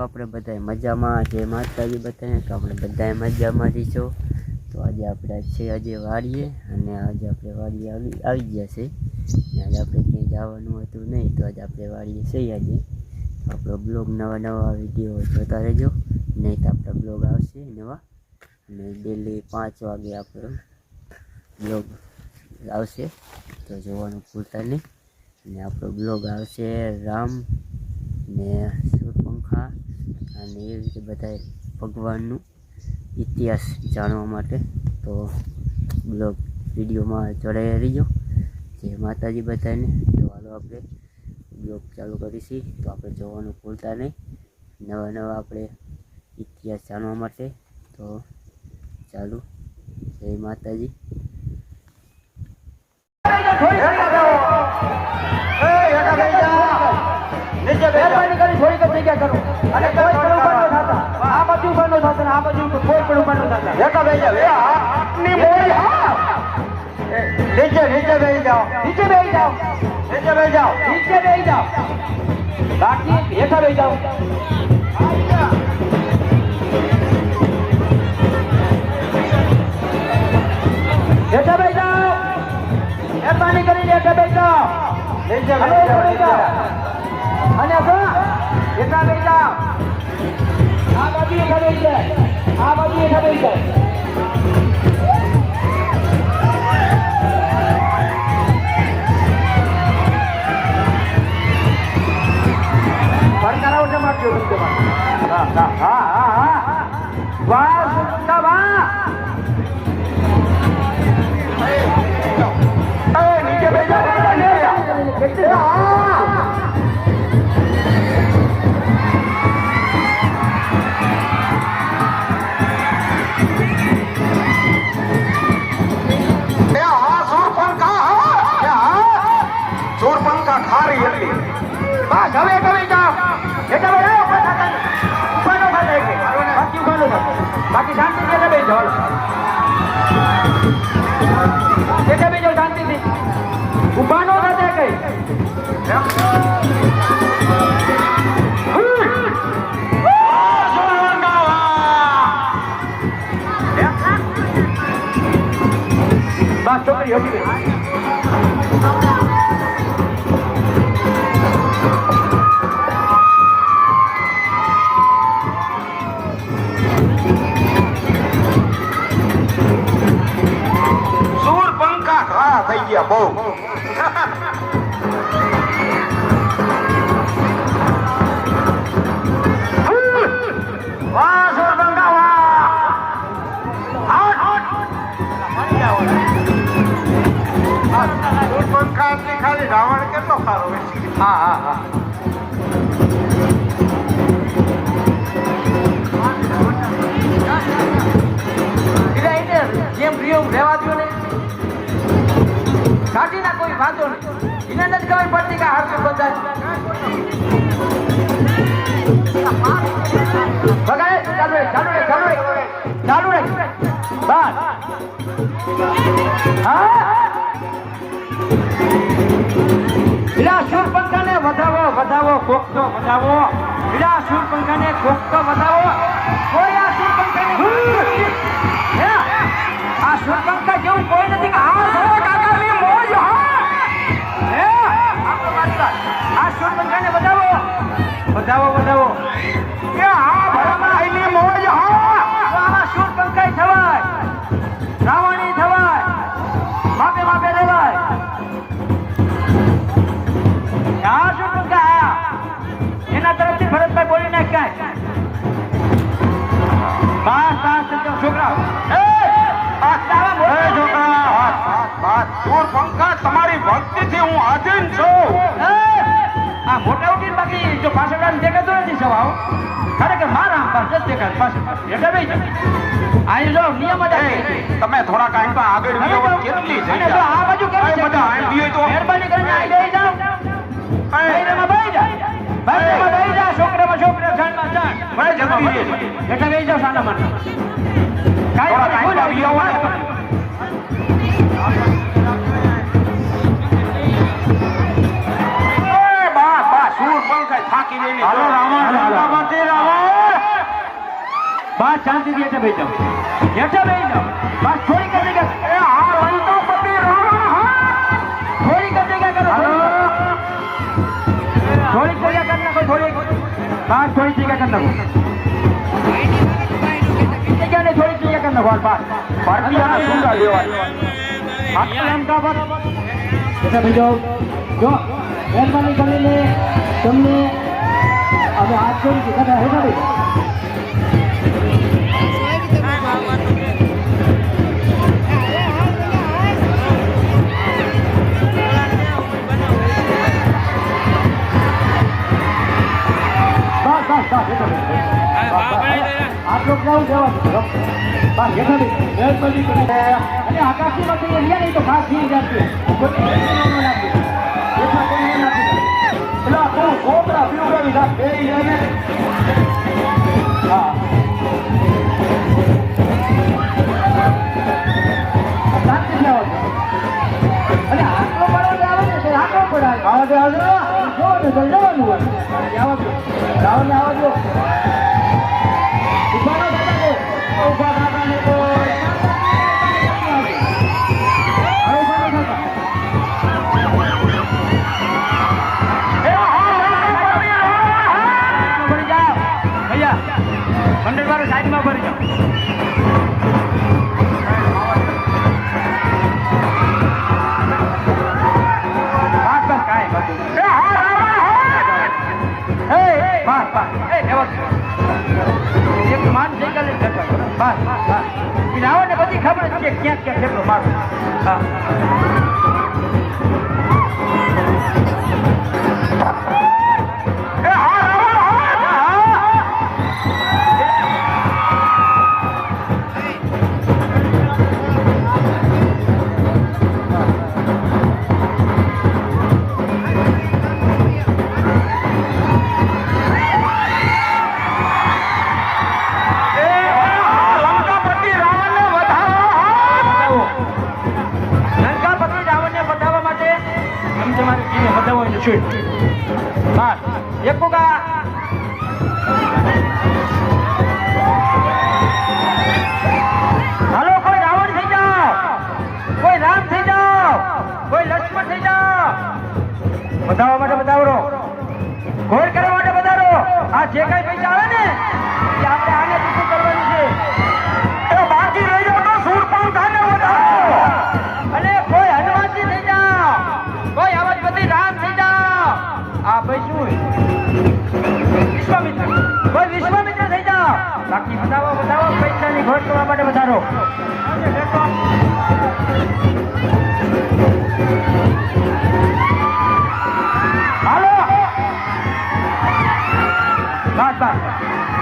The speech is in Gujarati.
છો આપણે બધા મજામાં જે માતાજી બતાવે તો આપણે બધા મજામાં છો તો આજે આપણે છે, આજે વાડીએ અને આજે આપણે વાડીએ આવી આવી ગયા છે. આજે આપણે ક્યાંય જવાનું હતું નહીં, તો આજે આપણે વાડીએ છીએ આજે. આપણો બ્લોગ નવા નવા વીડિયો જોતા રહેજો. નહીં તો આપણા બ્લોગ આવશે નવા. અને ડેલી પાંચ વાગે આપણો બ્લોગ આવશે. તો જોવાનું ભૂલતા નહીં. અને આપણો બ્લોગ આવશે રામ ને સૂર્યપંખા અને એ રીતે બધાએ ભગવાનનું ઇતિહાસ જાણવા માટે તો બ્લોગ વિડીયોમાં જોડાઈ રહીજો. જે માતાજી બધાને. તો હાલો આપણે બ્લોગ ચાલુ કરીશી. તો આપણે જોવાનું ભૂલતા નહીં. નવા નવા આપણે ઇતિહાસ જાણવા માટે તો ચાલુ. જય માતાજી. કરો. અને કોઈ પણ ઊભા ન થતા આ બાજુ ઊભા ન થતા આ બાજુ કોઈ પણ ઊભા ન થતા એકા જાવ એ આટલી મોડી હા. નીચે નીચે બેસી જાઓ. નીચે બેસી જાઓ. નીચે જાઓ. જાઓ. બાકી હેઠા બેસી જાઓ. હેઠા બેસી જાઓ. મહેરબાની કરીને હેઠા બેસી જાઓ. નીચે બેસી જાઓ અને એટલા જાઓ આ બાજુ બેસી જાય આ બાજુ પડકારાઓ છે. મારજો હા હા હા હા હા. વાહ વાહ. બસ હવે તમે જાઓ એટલે આવો ઊભા થતા. ઊભા ન થતા એટલે. બાકી ઊભા ન. બાકી શાંતિથી એટલે બેસી જાઓ એટલે બેસી શાંતિથી. ઊભા ન થતા કઈ. ચાલુ રહે. ચાલુ રે ચાલુ બસ હા વિલા વધાવો વધાવો. કોક તો વધાવો વધાવો. કોઈ આ સુરપંખા જેવું કોઈ નથી આ આ શૂરપંખાને વધાવો. વધાવો વધાવો. ભક્તિથી છો આ મોટા ઉઠીને બાકી જો પાછળ દેખાતો નથી સવાવ ખરેખર મારા પાસ નથી પાછળ એટલે ભાઈ આ જો નિયમ જ તમે થોડા ટાઈમ તો આગળ વિયો કેટલી છે જો આ બાજુ કેમ? બધા આમ વિયો તો મહેરબાની કરીને અહીં બેસી જાઓ. બૈરામાં ભાઈ જા. બૈરામાં ભાઈ જા. છોકરામાં છોકરા, જાણમાં જાણ. મને જલ્દી રે. એટલે બેસી જાઓ સાનામાં. કાંઈ થોડા ટાઈમ વિયો બસ શાંતિથી હેઠે બેસી જાઓ હેઠે બેસી જાઓ બસ થોડીક જ જગ્યા એ હા લંકાપતિ રાવણ હા થોડીક જ જગ્યા કરો થોડીક જગ્યા કરી નાખો થોડીક બસ થોડીક જગ્યા કરી નાખો જગ્યા ને થોડીક જગ્યા કરી નાખો બસ ભારતીયના સુંદા લેવાય હા લંકાપત હેઠે બેસી જાઓ જો મહેરબાની કરીને તમને અમે હાથ જોડી છે હેઠે મહેરબાની કરીને અને નહીં તો ટેન્શન ન લાગે એટલા કોઈ ન લાગે પેલા તું કોબરા પીવડાવી નાખ બેરી જાય ને હા શાંતિ જાઓ અને આટલો પડો આવે ને તો આટલો પડાવે આવા આવા. જો ને જવાનું હોય આવા દો આવા દે આવા દો ઊભા રહો દાદા દે ઊભા રહ્યો. સાઈડમાં બસ જાઓ રાવણને બધી ખબર છે ક્યાં ક્યાંક કેટલો મારું હા. તો શું બસ એક કોકા હાલો, કોઈ રાવણ થઈ જાઓ. કોઈ રામ થઈ જાઓ. કોઈ લક્ષ્મણ થઈ જાઓ. બતાવવા માટે બતાવરો ઘોર કરવા માટે બતાવો. આ જે કઈ પૈસા આવે ને, એ આપણે વધારો. હાલો. બસ બસ